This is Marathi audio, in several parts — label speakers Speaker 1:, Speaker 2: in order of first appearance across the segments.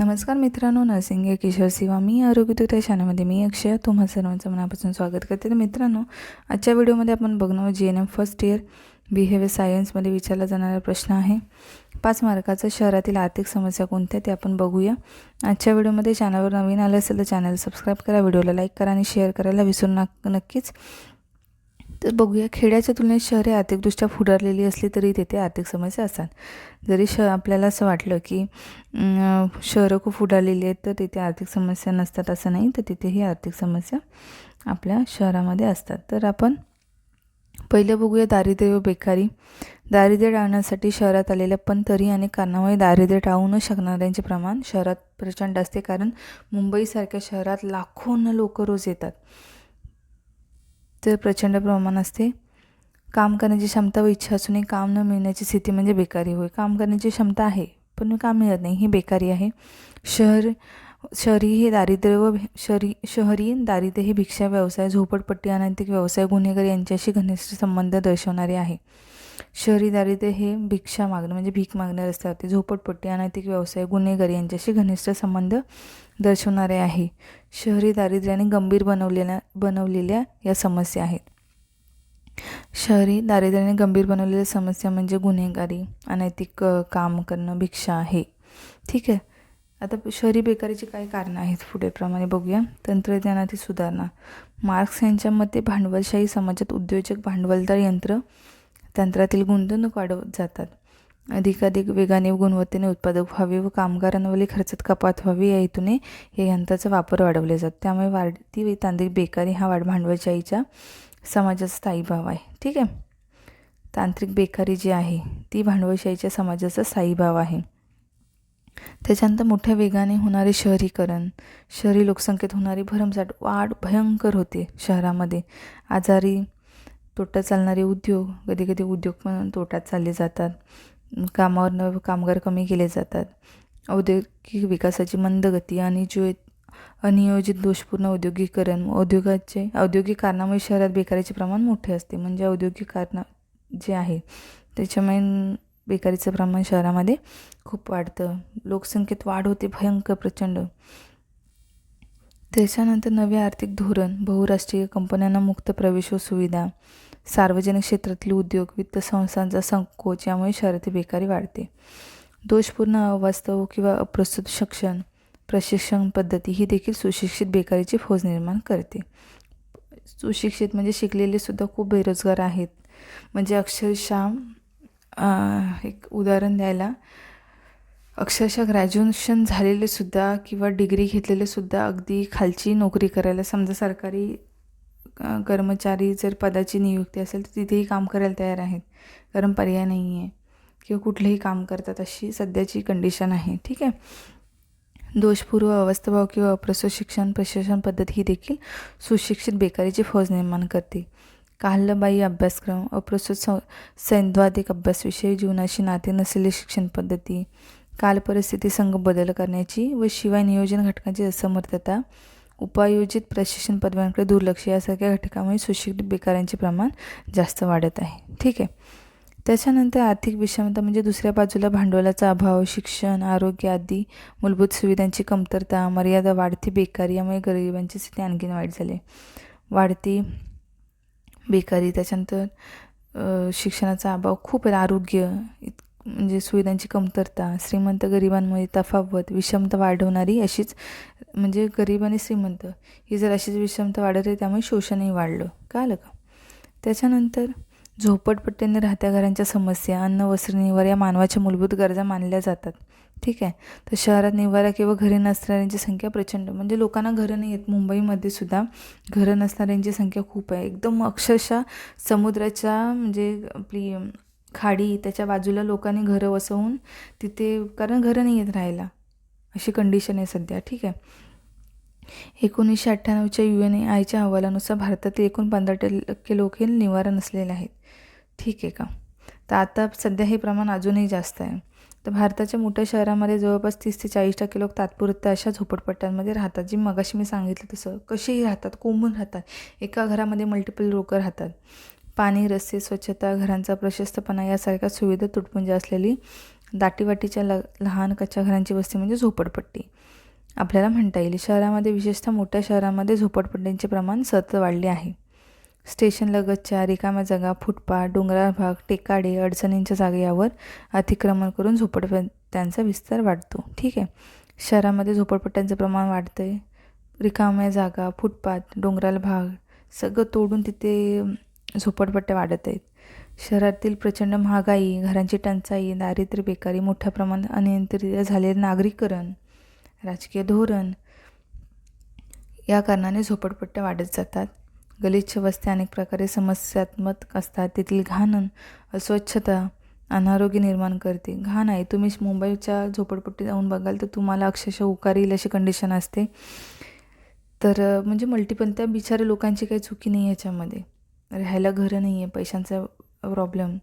Speaker 1: नमस्कार मित्रांनो नर्सिंग या किशोर सिवा. मी आरोग्यदूत त्या शाळेमध्ये मी अक्षय. तुम्हा सर्वांचं मनापासून स्वागत करते. तर मित्रांनो आजच्या व्हिडिओमध्ये आपण बघणार G N M first year behaviour सायन्समध्ये विचारला जाणारा प्रश्न आहे. पाच मार्काचं शहरातील आर्थिक समस्या कोणत्या ते आपण बघूया. आजच्या व्हिडिओमध्ये चॅनलवर नवीन आलं असेल तर चॅनल सबस्क्राईब करा व्हिडिओला लाईक करा आणि शेअर करायला विसरू नक नक्कीच. तर बघूया खेड्याच्या तुलनेत शहरे आर्थिकदृष्ट्या फुडारलेली असली तरी तेथे आर्थिक समस्या असतात जरी श आपल्याला असं वाटलं की शहरं खूप फुडारलेली आहेत तर तिथे आर्थिक समस्या नसतात असं नाही तर तिथेही आर्थिक समस्या आपल्या शहरामध्ये असतात. तर आपण पहिलं बघूया दारिद्र्य व बेकारी. दारिद्र्य टाळण्यासाठी शहरात आलेल्या पण तरी अनेक कारणामुळे दारिद्र्य टाळू न शकणाऱ्यांचे प्रमाण शहरात प्रचंड असते कारण मुंबईसारख्या शहरात लाखोंना लोक रोज येतात. तर प्रचंड प्रमाण असते. काम करण्याची क्षमता व इच्छा असूनही काम न मिळण्याची स्थिती म्हणजे बेकारी. होय काम करण्याची क्षमता आहे पण काम मिळत नाही. ही बेकारी आहे. शहर शहरी हे दारिद्र्य व शहरी शहरी दारिद्र्य हे भिक्षा व्यवसाय झोपडपट्टी अनैतिक व्यवसाय गुन्हेगार यांच्याशी घनिष्ठ संबंध दर्शवणारे आहे. शहरी दारिद्र्य हे भिक्षा मागणं म्हणजे भीक मागणं रस्त्यावरती झोपडपट्टी अनैतिक व्यवसाय गुन्हेगारी यांच्याशी घनिष्ठ संबंध दर्शवणारे आहे. शहरी दारिद्र्याने गंभीर बनवलेल्या बनवलेल्या या समस्या आहेत. शहरी दारिद्र्याने गंभीर बनवलेल्या समस्या म्हणजे गुन्हेगारी अनैतिक काम करणं भिक्षा आहे ठीक आहे. आता शहरी बेकारीची काही कारणं आहेत पुढेप्रमाणे बघूया. तंत्रज्ञानातील सुधारणा. मार्क्स यांच्या मते भांडवलशाही समाजात उद्योजक भांडवलदार यंत्र तंत्रातील गुंतवणूक वाढवत जातात. अधिकाधिक वेगाने गुणवत्तेने उत्पादक व्हावे व कामगारांवरील खर्चात कपात व्हावी या हेतूने हे यंत्राचा वापर वाढवले जातो त्यामुळे वाढती व तांत्रिक बेकारी हा वाढ भांडवलशाहीच्या समाजाचा स्थायी भाव आहे. ठीक आहे? तांत्रिक बेकारी जी आहे ती भांडवलशाहीच्या समाजाचा स्थायी भाव आहे. त्याच्यानंतर मोठ्या वेगाने होणारे शहरीकरण शहरी लोकसंख्येत होणारी भरमसाठ वाढ भयंकर होते शहरामध्ये. आजारी तोट्यात चालणारे उद्योग कधी कधी उद्योग पण तोट्यात चालले जातात. कामावर कामगार कमी केले जातात. औद्योगिक विकासाची मंद गती आणि जो अनियोजित दोषपूर्ण औद्योगिकरण औद्योगाचे औद्योगिक कारणामुळे शहरात बेकारीचे प्रमाण मोठे असते. म्हणजे औद्योगिक कारण जे आहे त्याच्यामुळे बेकारीचं प्रमाण शहरामध्ये खूप वाढतं. लोकसंख्येत वाढ होते भयंकर प्रचंड. त्याच्यानंतर नवे आर्थिक धोरण बहुराष्ट्रीय कंपन्यांना मुक्त प्रवेश व सुविधा. सार्वजनिक क्षेत्रातील उद्योग वित्त संस्थांचा संकोच यामुळे शहरातील बेकारी वाढते. दोषपूर्ण अवास्तव किंवा अप्रस्तुत शिक्षण प्रशिक्षण पद्धती ही देखील सुशिक्षित बेकारीची फौज निर्माण करते. सुशिक्षित म्हणजे शिकलेले सुद्धा खूप बेरोजगार आहेत. म्हणजे अक्षरशः एक उदाहरण द्यायला अक्षरशः ग्रॅज्युएशन झालेले सुद्धा किंवा डिग्री घेतलेले सुद्धा अगदी खालची नोकरी करायला समजा सरकारी कर्मचारी जर पदाची नियुक्ती असेल तर तिथेही काम करायला तयार आहेत. कारण पर्याय नाही आहे. किंवा कुठलंही काम करतात अशी सध्याची कंडिशन आहे. ठीक आहे? दोषपूर्व अवस्थाभाव किंवा अप्रस्तुत शिक्षण प्रशासन पद्धत ही देखील सुशिक्षित बेकारीची फौज निर्माण करते. काहलबाई अभ्यासक्रम अप्रस्तुत सं सैद्वादिक अभ्यासविषयी जीवनाशी नाते नसलेली शिक्षण पद्धती काल परिस्थिती संघ बदल करण्याची व शिवाय नियोजन घटकांची असमर्थता उपायोजित प्रशिक्षण पदव्यांकडे दुर्लक्ष. यासारख्या घटकामुळे सुशिक्षित बेकारांचे प्रमाण जास्त वाढत आहे. ठीक आहे. त्याच्यानंतर आर्थिक विषमता म्हणजे दुसऱ्या बाजूला भांडवलाचा अभाव शिक्षण आरोग्य आदी मूलभूत सुविधांची कमतरता मर्यादा वाढती बेकारी यामुळे गरिबांची स्थिती आणखीन वाईट झाली. वाढती बेकारी त्याच्यानंतर शिक्षणाचा अभाव खूप आरोग्य इत म्हणजे सुविधांची कमतरता श्रीमंत गरिबांमध्ये तफावत विषमता वाढवणारी अशीच म्हणजे गरीब आणि श्रीमंत ही जर अशीच विषमता वाढत आहे त्यामुळे शोषणही वाढलं. कळलं का? त्याच्यानंतर झोपडपट्टीने राहत्या घरांच्या समस्या अन्न वस्त्र निवारा या मानवाच्या मूलभूत गरजा मानल्या जातात. ठीक आहे? तर शहरात निवारा किंवा घरी नसणाऱ्यांची संख्या प्रचंड म्हणजे लोकांना घरं नाही आहेत मुंबईमध्ये सुद्धा घरं नसणाऱ्यांची संख्या खूप आहे. एकदम अक्षरशः समुद्राच्या म्हणजे आपली खाडी त्याच्या बाजूला लोकांनी घरं वसवून तिथे कारण घरं नाही आहेत राहायला. अशी कंडिशन आहे सध्या ठीक आहे? एकोणीसशे अठ्ठ्याण्णवच्या यू एन ए आयच्या अहवालानुसार भारतातील एकूण पंधरा टक्के लोक हे निवारा नसलेले आहेत. ठीक आहे का? तर आता सध्या हे प्रमाण अजूनही जास्त आहे. तर भारताच्या मोठ्या शहरामध्ये जवळपास तीस ते चाळीस टक्के लोक तात्पुरत्या अशा झोपडपट्ट्यांमध्ये राहतात. जी मगाशी मी सांगितलं तसं कसेही राहतात कोंबून राहतात. एका घरामध्ये मल्टिपल लोकं राहतात. पाणी रस्ते स्वच्छता घरांचा प्रशस्तपणा यासारख्या सुविधा तुटपुंजी असलेली दाटीवाटीच्या ल लहान कच्च्या घरांची वस्ती म्हणजे झोपडपट्टी. आपल्याला म्हणता येईल शहरामध्ये विशेषतः मोठ्या शहरामध्ये झोपडपट्ट्यांचे प्रमाण सतत वाढले आहे. स्टेशनलगतच्या रिकाम्या जागा फुटपाथ डोंगराळ भाग टेकाडे अडचणींच्या जागे यावर अतिक्रमण करून झोपडपट्ट्यांचा विस्तार वाढतो. ठीक आहे. शहरामध्ये झोपडपट्ट्यांचं प्रमाण वाढतं आहे रिकाम्या जागा फुटपाथ डोंगराळ भाग सगळं तोडून तिथे झोपडपट्ट्या वाढत आहेत. शहरातील प्रचंड महागाई घरांची टंचाई दारिद्र्य बेकारी मोठ्या प्रमाणात अनियंत्रित झालेले नागरीकरण राजकीय धोरण या कारणाने झोपडपट्ट्या वाढत जातात. गलिच्छ वस्त्या अनेक प्रकारे समस्यात्मक असतात. तेथील घाण अस्वच्छता अनारोग्य निर्माण करते. घाण आहे. तुम्ही मुंबईच्या झोपडपट्टीत जाऊन बघाल तर तुम्हाला अक्षरशः उकार येईल अशी कंडिशन असते. तर म्हणजे मल्टीपण त्या बिचारे लोकांची काही चुकी नाही याच्यामध्ये. राहायला घरं नाही आहे पैशांचा प्रॉब्लेम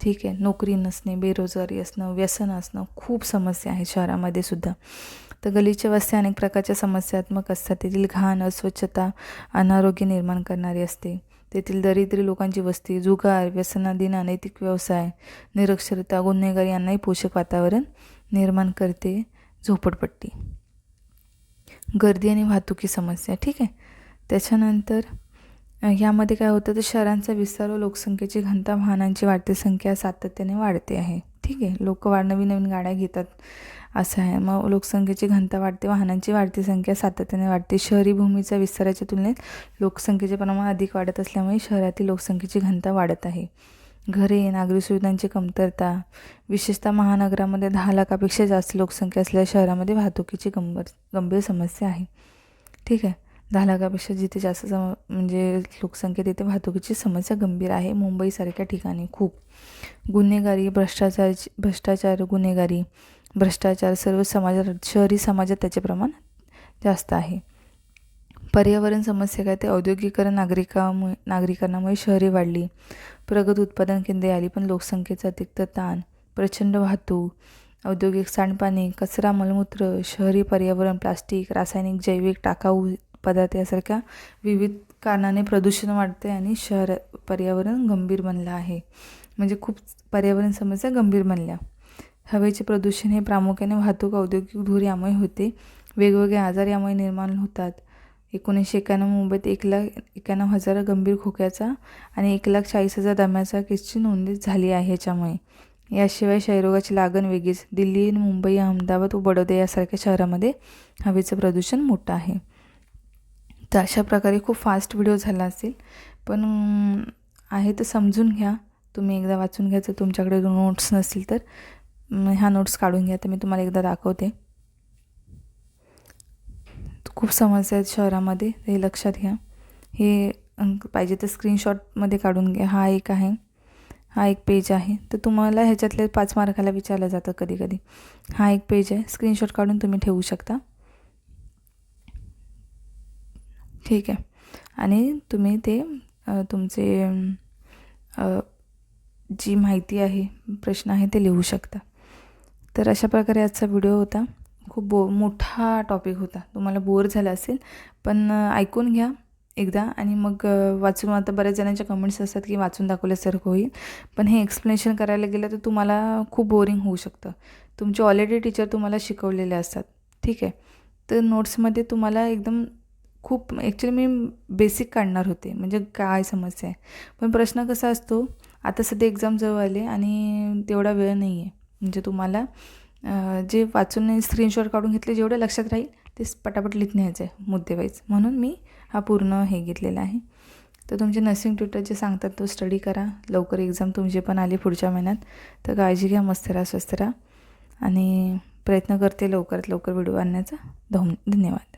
Speaker 1: ठीक आहे नोकरी नसणे बेरोजगारी असणं व्यसन असणं खूप समस्या आहे शहरामध्ये सुद्धा. तर गलीच्या वस्त्या अनेक प्रकारच्या समस्यात्मक असतात. तेथील घाण अस्वच्छता अनारोग्य निर्माण करणारी असते. तेथील दरिद्री लोकांची वस्ती जुगार व्यसनाधीन अनैतिक व्यवसाय निरक्षरता गुन्हेगारी यांनाही पोषक वातावरण निर्माण करते झोपडपट्टी. गर्दी आणि वाहतुकी समस्या ठीक आहे. त्याच्यानंतर ह्यामध्ये काय होतं तर शहरांचा विस्तार व लोकसंख्येची घनता वाहनांची वाढती संख्या सातत्याने वाढते आहे. ठीक आहे? लोक वाढ नवीन नवीन गाड्या घेतात असं आहे. मग लोकसंख्येची घनता वाढते वाहनांची वाढती संख्या सातत्याने वाढते. शहरी भूमीच्या विस्ताराच्या तुलनेत लोकसंख्येचे प्रमाण अधिक वाढत असल्यामुळे शहरातील लोकसंख्येची घनता वाढत आहे. घरे नागरी सुविधांची कमतरता विशेषतः महानगरामध्ये दहा लाखापेक्षा जास्त लोकसंख्या असलेल्या शहरामध्ये वाहतुकीची गंभीर गंभीर समस्या आहे. ठीक आहे? दहा लाखापेक्षा जिथे जास्त सम म्हणजे लोकसंख्या तिथे वाहतुकीची समस्या गंभीर आहे. मुंबईसारख्या ठिकाणी खूप. गुन्हेगारी भ्रष्टाचार भ्रष्टाचार गुन्हेगारी भ्रष्टाचार सर्व समाजात शहरी समाजात त्याचे प्रमाण जास्त आहे. पर्यावरण समस्या काय? ते औद्योगिकरण नागरिकामुळे नागरिकांनामुळे शहरे वाढली. प्रगत उत्पादन केंद्रे आली पण लोकसंख्येचा अतिरिक्त ताण प्रचंड वाहतूक औद्योगिक सांडपाणी कचरा मलमूत्र शहरी पर्यावरण प्लास्टिक रासायनिक जैविक टाकाऊ पदार्थ यासारख्या विविध कारणाने प्रदूषण वाढते आणि शहर पर्यावरण गंभीर बनलं आहे. म्हणजे खूप पर्यावरण समस्या गंभीर बनल्या. हवेचे प्रदूषण हे प्रामुख्याने वाहतूक औद्योगिक धूर यामुळे होते. वेगवेगळे आजार यामुळे निर्माण होतात. एकोणीसशे एक्याण्णव मुंबईत एक लाख एक्याण्णव हजार गंभीर खोक्याचा आणि एक लाख चाळीस हजार दम्याचा केसची नोंदणी झाली आहे याच्यामुळे. याशिवाय क्षयरोगाची लागण वेगळीच. दिल्ली मुंबई अहमदाबाद व बडोदा यासारख्या शहरामध्ये हवेचं प्रदूषण मोठं आहे. तर अशा प्रकारे खूप फास्ट व्हिडिओ झाला असेल. पण आहे तर समजून घ्या. तुम्ही एकदा वाचून घ्या. जर तुमच्याकडे नोट्स नसतील तर ह्या नोट्स काढून घ्या. तर मी तुम्हाला एकदा दाखवते. खूप समस्या आहेत शहरामध्ये. हे लक्षात घ्या. हे पाहिजे तर स्क्रीनशॉटमध्ये काढून घ्या. हा एक आहे. हा एक पेज आहे. तर तुम्हाला ह्याच्यातले पाच मार्काला विचारलं जातं कधी कधी हा एक पेज आहे. स्क्रीनशॉट काढून तुम्ही ठेवू शकता. ठीक आहे. आणि तुम्ही ते तुमचे जी माहिती आहे प्रश्न आहे ते लिहू शकता. तर अशा प्रकारे आजचा व्हिडिओ होता. खूप बो मोठा टॉपिक होता. तुम्हाला बोर झाला असेल पण ऐकून घ्या एकदा आणि मग वाचून आता बऱ्याच जणांच्या कमेंट्स असतात की वाचून दाखवल्यासारखं होईल. पण हे एक्सप्लेनेशन करायला गेलं तर तुम्हाला खूप बोरिंग होऊ शकतं. तुमचे ऑलरेडी टीचर तुम्हाला शिकवलेले असतात. ठीक आहे. तर नोट्समध्ये तुम्हाला एकदम खूप ॲक्च्युली मी बेसिक काढणार होते. म्हणजे काय समस्या आहे? पण प्रश्न कसा असतो आता सध्या एक्झाम जवळ आले आणि तेवढा वेळ नाही आहे म्हणजे तुम्हाला जे वाचून स्क्रीनशॉट काढून घेतले जेवढं लक्षात राहील ते पटापट लिहित न्यायचं आहे मुद्देवाईज. म्हणून मी हा पूर्ण हे घेतलेला आहे. तर तुमचे नर्सिंग ट्युटर जे सांगतात तो स्टडी करा. लवकर एक्झाम तुमची पण आली पुढच्या महिन्यात. तर काळजी घ्या मस्त राहा स्वस्त राहा. आणि प्रयत्न करते लवकरात लवकर व्हिडिओ आणण्याचा. धन्यवाद.